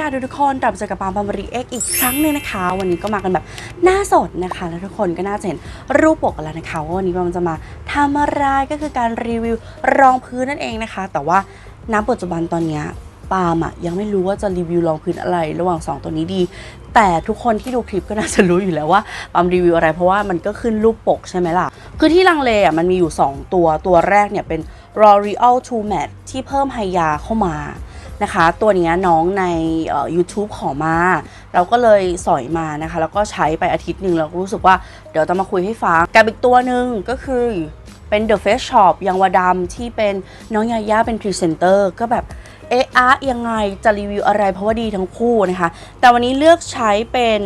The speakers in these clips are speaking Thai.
ยาทุกคนกลับมาเจอกับปาล์มปามรีเอ็กอีกครั้งหนึ่งนะคะ วันนี้ก็มากันแบบหน้าสดนะคะ แล้วทุกคนก็น่าจะเห็นรูปปกกันแล้วนะคะว่าวันนี้ปาล์มจะมาทำอะไรก็คือการรีวิวรองพื้นนั่นเองนะคะ แต่ว่าณปัจจุบันตอนนี้ปาล์มอะยังไม่รู้ว่าจะรีวิวรองพื้นอะไร ระหว่างสองตัวนี้ดี แต่ทุกคนที่ดูคลิปก็น่าจะรู้อยู่แล้วว่าปาล์มรีวิวอะไรเพราะว่ามันก็ขึ้นรูปปกใช่ไหมล่ะ คือที่ลังเลอะมันมีอยู่ 2 ตัวตัวแรกเนี่ยเป็น L'Oreal True Matte ที่เพิ่มไฮยาเข้ามา นะคะ ตัวนี้น้องใน YouTube ขอมา เราก็เลยสอยมานะคะ แล้วก็ใช้ไปอาทิตย์หนึ่งเราก็รู้สึกว่าเดี๋ยวจะมาคุยให้ฟังกับอีกตัวหนึ่งก็คือเป็น The Face Shop ยังวาดำที่เป็นน้องยาย่าเป็นพรีเซนเตอร์ก็แบบเอะอะยังไงจะรีวิวอะไรเพราะว่าดีทั้งคู่นะคะ แต่วันนี้เลือกใช้เป็น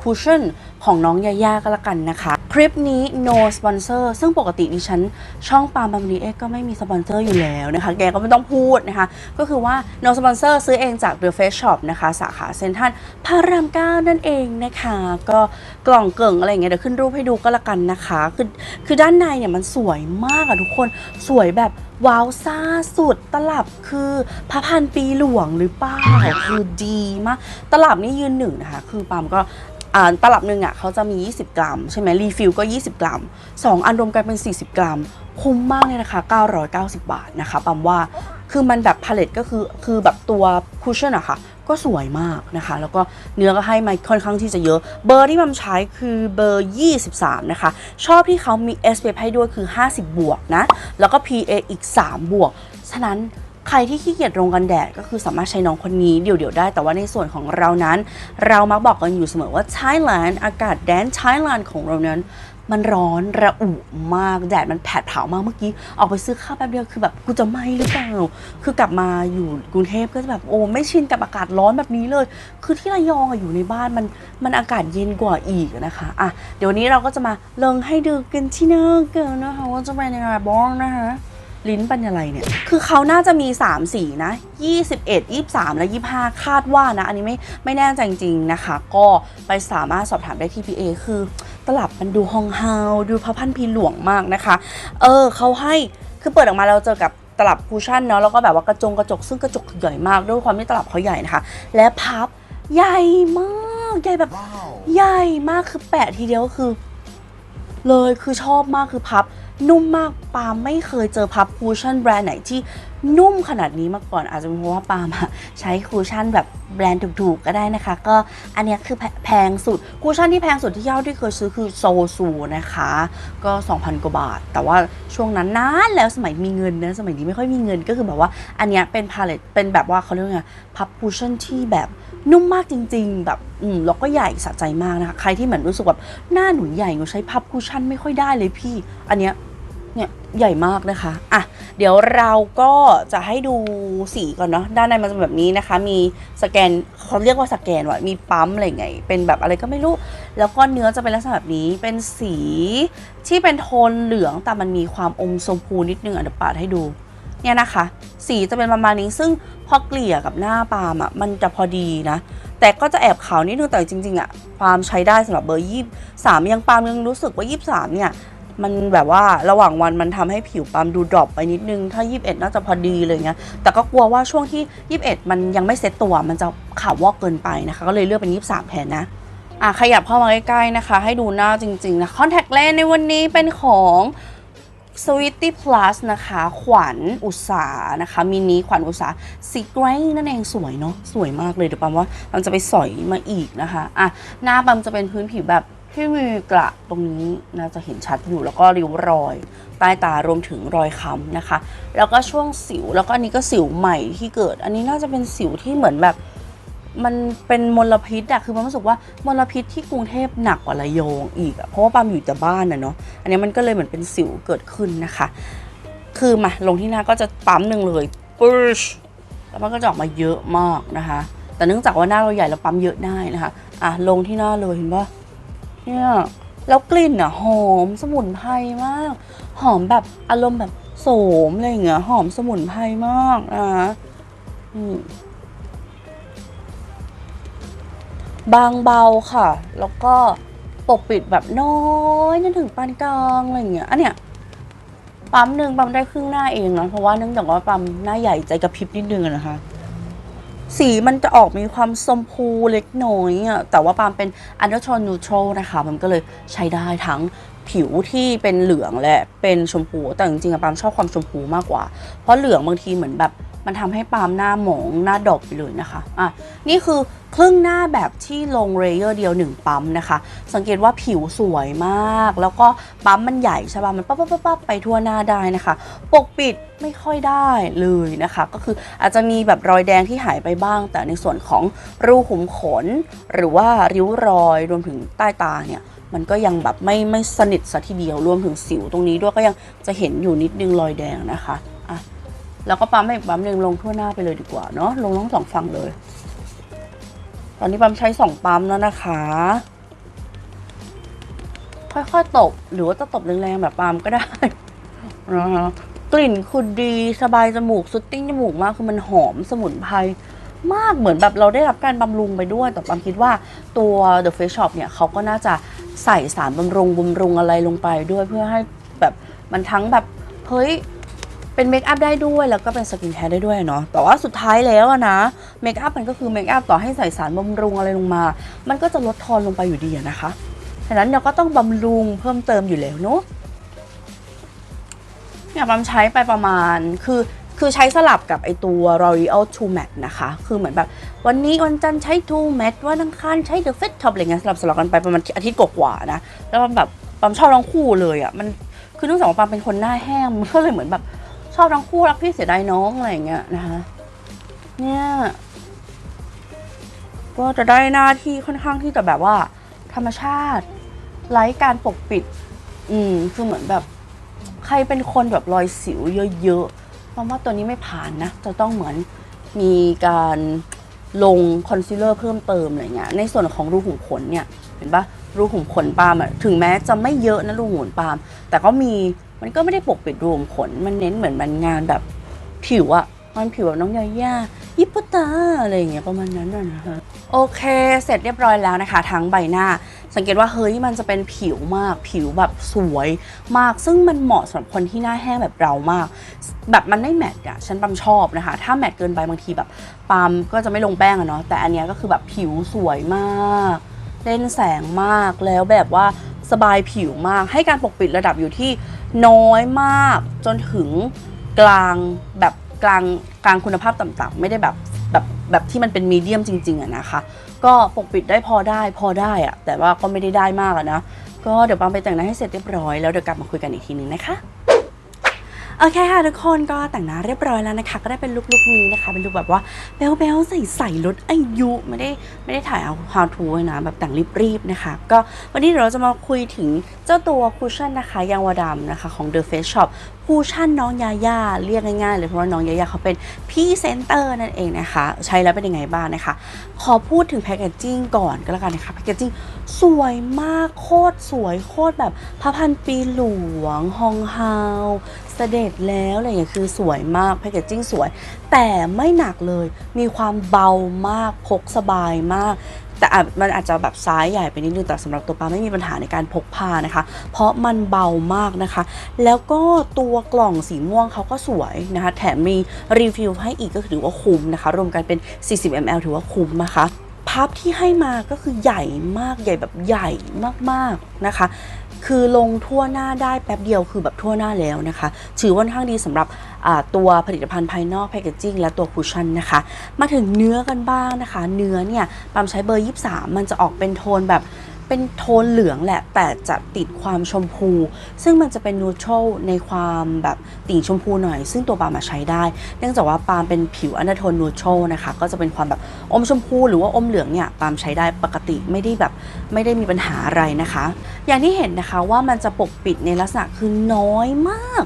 คูชั่นของน้องยาย่าก็แล้วกันนะคะ คลิปนี้ no sponsor ซึ่งปกติดิฉันช่องปาล์มบาร์มนีเอ็กก็ไม่มีสปอนเซอร์อยู่แล้วนะคะ แกก็ไม่ต้องพูดนะคะ ก็คือว่า no sponsor ซื้อเองจาก The Face Shop นะคะ สาขาเซ็นทรัลพระรามเก้านั่นเองนะคะ ก็กล่องเกิ่งอะไรเงี้ยเดี๋ยวขึ้นรูปให้ดูก็แล้วกันนะคะ คือคือด้านในเนี่ยมันสวยมากอะทุกคนสวยแบบว้าวซ่าสุดตลับคือพระพันปีหลวงหรือเปล่าคือดีมาก ตลับนี่ยืนหนึ่งนะคะ คือปามก็ ตลับหนึ่งอะเขาจะมี 20 กรัม ใช่ไหมรีฟิลก็ 20 กรัม 2 อันรวมกันเป็น 40 กรัมคุ้มมากเลยนะคะ 990 บาทนะคะปาล์มว่าคือมันแบบพาเลตก็คือคือแบบตัวคุชชั่นอะค่ะก็สวยมากนะคะ แล้วก็เนื้อก็ให้มาค่อนข้างที่จะเยอะ เบอร์ที่มัมใช้คือเบอร์ 23 นะคะ ชอบที่เขามี SPF ให้ด้วยคือ 50 บวกนะ แล้วก็ PA อีก 3 บวก ฉะนั้น ใครที่ขี้เกียจลงกันแดดก็คือสามารถใช้น้องคนนี้เดี่ยวๆได้ แต่ว่าในส่วนของเรานั้น เรามักบอกกันอยู่เสมอว่า Thailand อากาศแดน Thailand ของเรานั้นมันร้อนระอุมากแดดมันแผดเผามากเมื่อกี้ ออกไปซื้อข้าวแป๊บเดียวคือแบบกูจะไหมหรือเปล่าคือกลับมาอยู่กรุงเทพก็จะแบบโอ้ไม่ชินกับอากาศร้อนแบบนี้เลย คือที่ระยองอะอยู่ในบ้านมันมันอากาศเย็นกว่าอีกนะคะอะเดี๋ยวนี้เราก็จะมาเลองให้ดูกันที่น้ากันนะคะว่าจะเป็นยังไงบ้างนะคะ ลิ้นเป็นอะไรเนี่ย คือเขาน่าจะมี 3 สีนะ 21 23 และ 25 คาดว่านะ อันนี้ไม่ไม่แน่ใจจริงๆนะคะ ก็ไปสามารถสอบถามได้ที่ PA คือตลับมันดูฮองเฮาดูพระพันพีหลวงมากนะคะ เออเขาให้คือเปิดออกมาเราเจอกับตลับคูชั่นเนาะแล้วก็แบบว่ากระจงกระจกซึ่งกระจกใหญ่มากด้วยความที่ตลับเขาใหญ่นะคะ และพับใหญ่มากใหญ่แบบ ใหญ่มากคือแปะทีเดียวก็คือ เลยคือชอบมากคือพับนุ่มมากปาลไม่เคยเจอพับคูชั่นแบรนด์ไหนที่นุ่มขนาดนี้มาก่อนอาจจะเป็นเพราะว่าปาลมอะใช้คูชั่นแบบแบรนด์ถูกๆก็ได้นะคะ ก็อันนี้คือแพแพงสุดคูชั่นที่แพงสุดที่เย่าที่เคยซื้อคือโซซูนะคะ ก็ 2,000 กว่าบาท แต่ว่าช่วงนั้นนานแล้วสมัยมีเงินนะสมัยนี้ไม่ค่อยมีเงินก็คือแบบว่าอันนี้เป็นพาเลตเป็นแบบว่าเขาเรียกไงพับคูชั่นที่แบบนุ่มมากจริง ๆ แบบอืมแล้วก็ใหญ่สะใจมากนะคะ ใครที่เหมือนรู้สึกแบบหน้าหนูใหญ่หนูใช้พับคูชั่นไม่ค่อยได้เลยพี่ อันเนี้ย เนี่ยใหญ่มากนะคะอะเดี๋ยวเราก็จะให้ดูสีก่อนเนาะด้านในมันจะแบบนี้นะคะ มีสแกนเขาเรียกว่าสแกนว่ามีปั๊มอะไรไงเป็นแบบอะไรก็ไม่รู้ แล้วก็เนื้อจะเป็นลักษณะแบบนี้เป็นสีที่เป็นโทนเหลืองแต่มันมีความอมชมพูนิดนึงอะเดี๋ยวปาดให้ดูเนี่ยนะคะ สีจะเป็นประมาณนี้ซึ่งพอเกลี่ยกับหน้าปาล์มอะมันจะพอดีนะ แต่ก็จะแอบขาวนิดนึงแต่จริงๆอะปาล์มใช้ได้สำหรับเบอร์ยี่สามยังปาล์มยังรู้สึกว่ายี่สามเนี่ย มันแบบว่าระหว่างวันมันทำให้ผิวปาล์มดูดรอปไปนิดนึง ถ้า 21 น่าจะพอดีเลยเงี้ย แต่ก็กลัวว่าช่วงที่ 21 มันยังไม่เซ็ตตัว มันจะขาววอกเกินไปนะคะ ก็เลยเลือกเป็น 23 แทนนะอะขยับเข้ามาใกล้ๆนะคะ ให้ดูหน้าจริงๆนะคอนแทคเลนส์ในวันนี้เป็นของ Sweetie Plus นะคะ ขวัญอุตสานะคะมินิขวัญอุตสาสีเกรย์นั่นเองสวยเนาะสวยมากเลยเดี๋ยวปั๊มว่ามันจะไปสอยมาอีกนะคะอะหน้าปั๊มจะเป็นพื้นผิวแบบ ที่มีกระตรงนี้น่าจะเห็นชัดอยู่แล้วก็ริ้วรอยใต้ตารวมถึงรอยค้ำนะคะ แล้วก็ช่วงสิวแล้วก็อันนี้ก็สิวใหม่ที่เกิด อันนี้น่าจะเป็นสิวที่เหมือนแบบมันเป็นมลพิษอะคือมันรู้สึกว่ามลพิษที่กรุงเทพหนักกว่าระยองอีกอะเพราะว่าปามอยู่แต่บ้านอะเนาะอันนี้มันก็เลยเหมือนเป็นสิวเกิดขึ้นนะคะ คือมาลงที่หน้าก็จะปั๊มหนึ่งเลยปึ๊ชแล้วมันก็จะออกมาเยอะมากนะคะ แต่เนื่องจากว่าหน้าเราใหญ่เราปั๊มเยอะได้นะคะอะลงที่หน้าเลยเห็นปะ เนี่ยแล้วกลิ่นอะหอมสมุนไพรมาก หอมแบบอารมณ์แบบโสมอะไรอย่างเงี้ยหอมสมุนไพรมากนะคะอืมบางเบาค่ะ แล้วก็ปกปิดแบบน้อยจนถึงปานกลางอะไรอย่างเงี้ยอันเนี้ยปั๊มหนึ่งปั๊มได้ครึ่งหน้าเองนะเพราะว่าเนื่องจากว่าปั๊มหน้าใหญ่ใจกระพริบนิดนึงนะคะ สีมันจะออกมีความชมพูเล็กน้อยอะแต่ว่าปาล์มเป็นอันเดอร์โทนนูโตรนะคะมันก็เลยใช้ได้ทั้งผิวที่เป็นเหลืองและเป็นชมพู แต่จริงๆอะปาล์มชอบความชมพูมากกว่า เพราะเหลืองบางทีเหมือนแบบ มันทำให้ปาล์มหน้าหมองหน้าดบไปเลยนะคะอะนี่คือครึ่งหน้าแบบที่ลงเรเยอร์เดียวหนึ่งปั๊มนะคะ สังเกตว่าผิวสวยมาก แล้วก็ปั๊มมันใหญ่ใช่ป่ะมันปั๊บปั๊บปั๊บไปทั่วหน้าได้นะคะ ปกปิดไม่ค่อยได้เลยนะคะ ก็คืออาจจะมีแบบรอยแดงที่หายไปบ้าง แต่ในส่วนของรูขุมขน หรือว่าริ้วรอยรวมถึงใต้ตาเนี่ยมันก็ยังแบบไม่ไม่สนิทซะทีเดียวรวมถึงสิวตรงนี้ด้วยก็ยังจะเห็นอยู่นิดนึงรอยแดงนะคะ แล้วก็ปั๊มให้อีกปั๊มหนึ่งลงทั่วหน้าไปเลยดีกว่าเนาะลงทั้งสองฝั่งเลย ตอนนี้ปั๊มใช้สองปั๊มแล้วนะคะ ค่อยๆตบหรือว่าจะตบแรงๆแบบปั๊มก็ได้นะคะกลิ่นคือดีสบายจมูกสุดติ้งจมูกมากคือมันหอมสมุนไพรมากเหมือนแบบเราได้รับการบำรุงไปด้วย แต่ปั๊มคิดว่าตัว The Face Shop เนี่ยเขาก็น่าจะใส่สารบำรุงบำรุงอะไรลงไปด้วยเพื่อให้แบบมันทั้งแบบ เฮ้ย เป็นเมคอัพได้ด้วยแล้วก็เป็นสกินแคร์ได้ด้วยเนาะแต่ว่าสุดท้ายแล้วนะเมคอัพมันก็คือเมคอัพต่อให้ใส่สารบำรุงอะไรลงมา มันก็จะลดทอนลงไปอยู่ดีนะคะฉะนั้นเราก็ต้องบำรุงเพิ่มเติมอยู่แล้วเนาะเนี่ยปั๊มใช้ไปประมาณคือคือใช้สลับกับไอตัว L'Oreal True Matte นะคะ คือเหมือนแบบ วันนี้วันจันทร์ใช้ True Matte วันอังคารใช้ The Face Shop อะไรเงี้ยสลับสลับกันไปประมาณอาทิตย์กว่าๆนะ แล้วมันแบบปั๊มชอบทั้งคู่เลยอะมันคือเนื่องจากว่าปั๊มเป็นคนหน้าแห้งมันก็เลยเหมือนแบบ ชอบทั้งคู่รักพี่เสียดายน้องอะไรอย่างเงี้ยนะคะ เนี่ย ก็จะได้หน้าที่ค่อนข้างที่จะแบบว่า ธรรมชาติไร้การปกปิด อืมคือเหมือนแบบ ใครเป็นคนแบบรอยสิวเยอะๆเพราะว่าตัวนี้ไม่ผ่านนะ จะต้องเหมือนมีการลงคอนซีลเลอร์เพิ่มเติมอะไรเงี้ย ในส่วนของรูขุมขนเนี่ย เห็นปะ รูขุมขนปาล์มอะถึงแม้จะไม่เยอะนะรูขุมขนปาล์มแต่ก็มีมันก็ไม่ได้ปกปิดรูขุมขน มันเน้นเหมือนมันงานแบบผิวอะมันผิวแบบน้องยาย่ายิปตาอะไรอย่างเงี้ยประมาณนั้นนะนะคะโอเคเสร็จเรียบร้อยแล้วนะคะ ทั้งใบหน้า สังเกตว่าเฮ้ยมันจะเป็นผิวมาก ผิวแบบสวยมาก ซึ่งมันเหมาะสำหรับคนที่หน้าแห้งแบบเรามาก แบบมันไม่แมทอะฉันปั๊มชอบนะคะ ถ้าแมทเกินไปบางทีแบบปาล์มก็จะไม่ลงแป้งอะเนาะแต่อันเนี้ยก็คือแบบผิวสวยมาก เล่นแสงมากแล้วแบบว่าสบายผิวมาก ให้การปกปิดระดับอยู่ที่น้อยมากจนถึงกลางแบบกลางกลางคุณภาพต่ำๆไม่ได้แบบแบบแบบที่มันเป็นมีเดียมจริงๆอะนะคะ ก็ปกปิดได้พอได้พอได้อะแต่ว่าก็ไม่ได้ได้มากอะนะ ก็เดี๋ยวปาล์มไปแต่งหน้าให้เสร็จเรียบร้อยแล้วเดี๋ยวกลับมาคุยกันอีกทีนึงนะคะ โอเคค่ะทุกคนก็แต่งหน้าเรียบร้อยแล้วนะคะ ก็ได้เป็นลุคลุคนี้นะคะ เป็นลุคแบบว่าเบลเบลใส่ใส่ลดอายุไม่ได้ไม่ได้ถ่ายเอา how to นะแบบแต่งรีบๆนะคะ ก็วันนี้เดี๋ยวเราจะมาคุยถึงเจ้าตัวคูชั่นนะคะยางวดำนะคะของ The Face Shop คูชั่นน้องยาย่าเรียกง่ายๆเลยเพราะว่าน้องยาย่าเขาเป็นพรีเซนเตอร์นั่นเองนะคะ ใช้แล้วเป็นยังไงบ้างนะคะ ขอพูดถึงแพคเกจจิ้งก่อนก็แล้วกันนะคะแพคเกจจิ้งสวยมากโคตรสวยโคตรแบบพระพันปีหลวงฮองเฮาเสด็จแล้วอะไรอย่างเงี้ยคือสวยมากแพคเกจจิ้งสวย แต่ไม่หนักเลย มีความเบามากพกสบายมาก แต่อาจมันอาจจะแบบซ้ายใหญ่ไปนิดนึงแต่สำหรับตัวปาไม่มีปัญหาในการพกพานะคะ เพราะมันเบามากนะคะ แล้วก็ตัวกล่องสีม่วงเขาก็สวยนะคะ แถมมีรีฟิลให้อีกก็ถือว่าคุ้มนะคะ รวมกันเป็น 40 ml ถือว่าคุ้มนะคะพับที่ให้มาก็คือใหญ่มากใหญ่แบบใหญ่มากๆนะคะ คือลงทั่วหน้าได้แป๊บเดียวคือแบบทั่วหน้าแล้วนะคะ ถือว่าค่อนข้างดีสำหรับตัวผลิตภัณฑ์ภายนอกแพคเกจจิ้งและตัวคุชชั่นนะคะ มาถึงเนื้อกันบ้างนะคะ เนื้อเนี่ยปามใช้เบอร์ 23 มันจะออกเป็นโทนแบบ เป็นโทนเหลืองแหละ แต่จะติดความชมพู ซึ่งมันจะเป็นนูทรัลในความแบบติ่งชมพูหน่อย ซึ่งตัวปาล์มใช้ได้ เนื่องจากว่าปาล์มเป็นผิวอันดโทนนูทรัลนะคะ ก็จะเป็นความแบบอมชมพูหรือว่าอมเหลืองเนี่ยปาล์มใช้ได้ปกติไม่ได้แบบไม่ได้มีปัญหาอะไรนะคะ อย่างที่เห็นนะคะว่ามันจะปกปิดในลักษณะคือน้อยมาก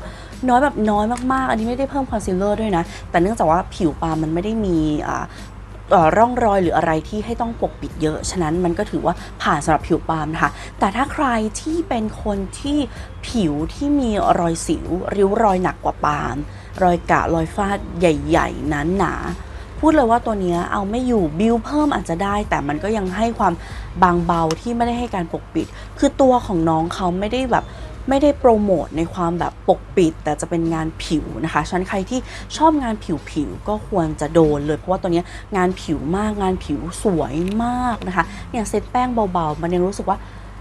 น้อยแบบน้อยมากๆ อันนี้ไม่ได้เพิ่มคอนซีลเลอร์ด้วยนะ แต่เนื่องจากว่าผิวปาล์มมันไม่ได้มี ร่องรอยหรืออะไรที่ให้ต้องปกปิดเยอะ ฉะนั้นมันก็ถือว่าผ่านสำหรับผิวปาล์มนะคะ แต่ถ้าใครที่เป็นคนที่ผิวที่มีรอยสิว ริ้วรอยหนักกว่าปาล์มรอยกะรอยฟาดใหญ่ๆนั้นหนาพูดเลยว่าตัวเนี้ยเอาไม่อยู่บิวเพิ่มอาจจะได้ แต่มันก็ยังให้ความบางเบาที่ไม่ได้ให้การปกปิด คือตัวของน้องเขาไม่ได้แบบ ไม่ได้โปรโมทในความแบบปกปิด แต่จะเป็นงานผิวนะคะฉันใครที่ชอบงานผิวผิวๆก็ควรจะโดนเลย เพราะว่าตัวนี้งานผิวมากงานผิวสวยมากนะคะอย่างเซตแป้งเบาๆ มันยังรู้สึกว่า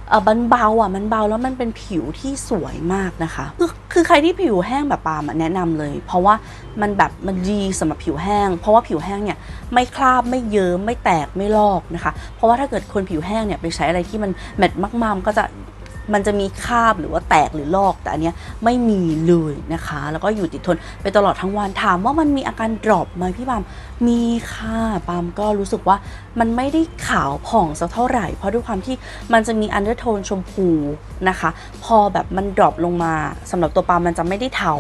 เออมันเบาอะมันเบาแล้วมันเป็นผิวที่สวยมากนะคะคือคือใครที่ผิวแห้งแบบปาล์มอะแนะนำเลย เพราะว่ามันแบบมันดีสำหรับผิวแห้ง เพราะว่าผิวแห้งเนี่ยไม่คราบไม่เยิ้มไม่แตกไม่ลอกนะคะ เพราะว่าถ้าเกิดคนผิวแห้งเนี่ยไปใช้อะไรที่มันแมทมากๆมันก็จะ มันจะมีคาบหรือว่าแตกหรือลอกแต่อันเนี้ยไม่มีเลยนะคะ แล้วก็อยู่ติดทนไปตลอดทั้งวันถามว่ามันมีอาการดรอปไหมพี่ปามมีค่ะปามก็รู้สึกว่ามันไม่ได้ขาวผ่องสักเท่าไหร่ เพราะด้วยความที่มันจะมีอันเดอร์โทนชมพูนะคะ พอแบบมันดรอปลงมาสำหรับตัวปามมันจะไม่ได้เทา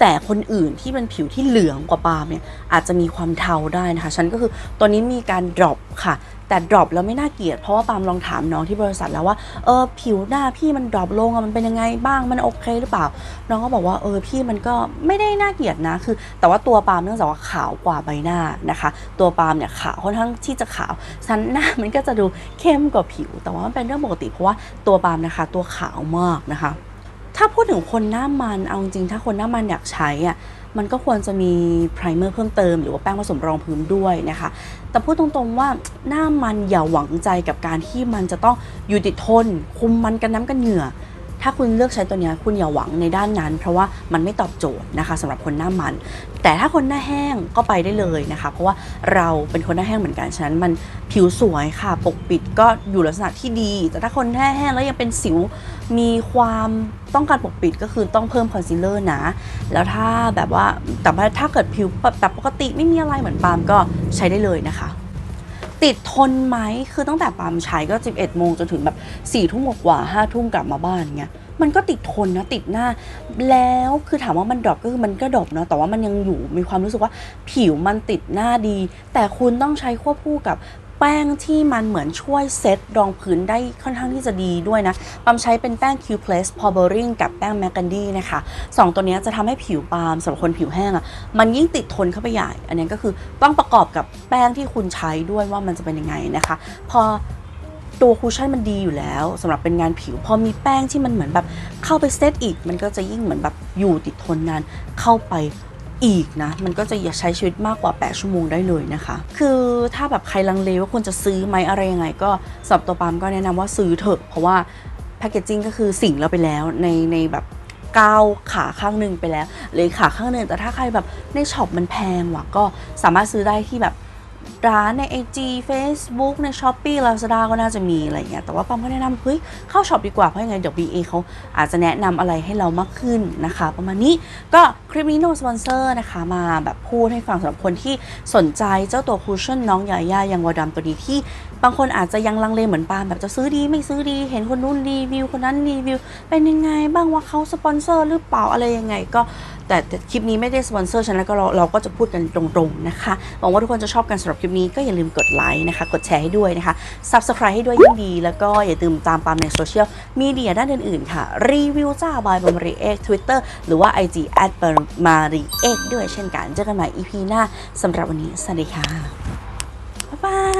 แต่คนอื่นที่เป็นผิวที่เหลืองกว่าปามเนี่ยอาจจะมีความเทาได้นะคะฉันก็คือตัวนี้มีการดรอปค่ะ แต่ดรอปแล้วไม่น่าเกลียดเพราะว่าปามลองถามน้องที่บริษัทแล้วว่าเออผิวหน้าพี่มันดรอปลงอะมันเป็นยังไงบ้างมันโอเคหรือเปล่า น้องก็บอกว่าเออพี่มันก็ไม่ได้น่าเกลียดนะคือ แต่ว่าตัวปามเนื่องจากว่าขาวกว่าใบหน้านะคะ ตัวปามเนี่ยขาวค่อนข้างที่จะขาวชั้นหน้ามันก็จะดูเข้มกว่าผิว แต่ว่ามันเป็นเรื่องปกติเพราะว่าตัวปามนะคะ ตัวขาวมากนะคะ ถ้าพูดถึงคนหน้ามันเอาจริงถ้าคนหน้ามันอยากใช้อะ มันก็ควรจะมีไพรเมอร์เพิ่มเติมหรือว่าแป้งผสมรองพื้นด้วยนะคะ แต่พูดตรงๆว่าหน้ามันอย่าหวังใจกับการที่มันจะต้องอยู่ติดทน คุมมันกันน้ำกันเหงื่อ ถ้าคุณเลือกใช้ตัวนี้คุณอย่าหวังในด้านนั้น เพราะว่ามันไม่ตอบโจทย์นะคะสำหรับคนหน้ามัน แต่ถ้าคนหน้าแห้งก็ไปได้เลยนะคะ เพราะว่าเราเป็นคนหน้าแห้งเหมือนกันฉะนั้นมันผิวสวยค่ะ ปกปิดก็อยู่ลักษณะที่ดี แต่ถ้าคนหน้าแห้งแล้วยังเป็นสิวมีความต้องการปกปิดก็คือต้องเพิ่มคอนซีลเลอร์นะ แล้วถ้าแบบว่าแต่ถ้าเกิดผิวแบบปกติไม่มีอะไรเหมือนปาล์มก็ใช้ได้เลยนะคะ ติดทนไหมคือตั้งแต่ปามใช้ก็ 11 โมงจนถึงแบบ4ทุ่มกว่า5ทุ่มกลับมาบ้านเงี้ยมันก็ติดทนนะติดหน้า แล้วคือถามว่ามันดรอปก็คือมันก็ดรอปนะแต่ว่ามันยังอยู่มีความรู้สึกว่าผิวมันติดหน้าดี แต่คุณต้องใช้ควบคู่กับ แป้งที่มันเหมือนช่วยเซตรองพื้นได้ค่อนข้างที่จะดีด้วยนะปามใช้เป็นแป้ง Q Place Powdering กับแป้ง m a c a n d y นะคะสองตัวนี้จะทำให้ผิวปามสำหรับคนผิวแห้งอะ่ะมันยิ่งติดทนเข้าไปใหญ่ อันนี้ก็คือต้องประกอบกับแป้งที่คุณใช้ด้วยว่ามันจะเป็นยังไงนะคะ พอตัวคูชั่นมันดีอยู่แล้วสำหรับเป็นงานผิว พอมีแป้งที่มันเหมือนแบบเข้าไปเซตอีก มันก็จะยิ่งเหมือนแบบอยู่ติดทนนานเข้าไป อีกนะ มันก็จะอยากใช้ชีวิตมากกว่า 8 ชั่วโมงได้เลยนะคะ คือถ้าแบบใครลังเลว่าควรจะซื้อไหมอะไรยังไง ก็สำหรับตัวปามก็แนะนำว่าซื้อเถอะ เพราะว่าแพคเกจจิ้งก็คือสิ่งเราไปแล้วในในแบบก้าวขาข้างหนึ่งไปแล้วหรือขาข้างหนึ่งแต่ถ้าใครแบบในช็อปมันแพงว่ะก็สามารถซื้อได้ที่แบบ ร้านใน IG Facebook ใน s h อ p e e Lazada ก็น่าจะมีอะไรเงี้ยแต่ว่าปั๊มก็แนะนำเฮ้ยเข้าช็อปดีกว่าเพราะยังไงเดี๋ยว BA เขาอาจจะแนะนำอะไรให้เรามากขึ้นนะคะ ประมาณนี้ก็คลิปนี้โนสปอนเซอร์นะคะมาแบบพูดให้ฟังสำหรับคนที่สนใจเจ้าตัวคูชั่นน้องยาย่ายังวอดัมตัวนี้ที่ บางคนอาจจะยังลังเลเหมือนปาล์มแบบจะซื้อดีไม่ซื้อดี เห็นคนนู้นรีวิวคนนั้นรีวิว เป็นยังไงบ้างว่าเขาสปอนเซอร์หรือเปล่าอะไรยังไง ก็แต่แต่คลิปนี้ไม่ได้สปอนเซอร์ฉันแล้วก็เราเราก็จะพูดกันตรงๆนะคะหวังว่าทุกคนจะชอบกันสำหรับคลิปนี้ก็อย่าลืมกดไลค์นะคะ กดแชร์ให้ด้วยนะคะ Subscribe ให้ด้วยยิ่งดี แล้วก็อย่าลืมตามปาล์มในโซเชียลมีเดียด้านอื่นๆค่ะรีวิวจ้าบายบามรีเอ็กทวิตเตอร์หรือว่า IG แอดบามรีเอ็กด้วยเช่นกันเจอกันใหม่ EP หน้าสำหรับวันนี้สวัสดีค่ะบ๊ายบาย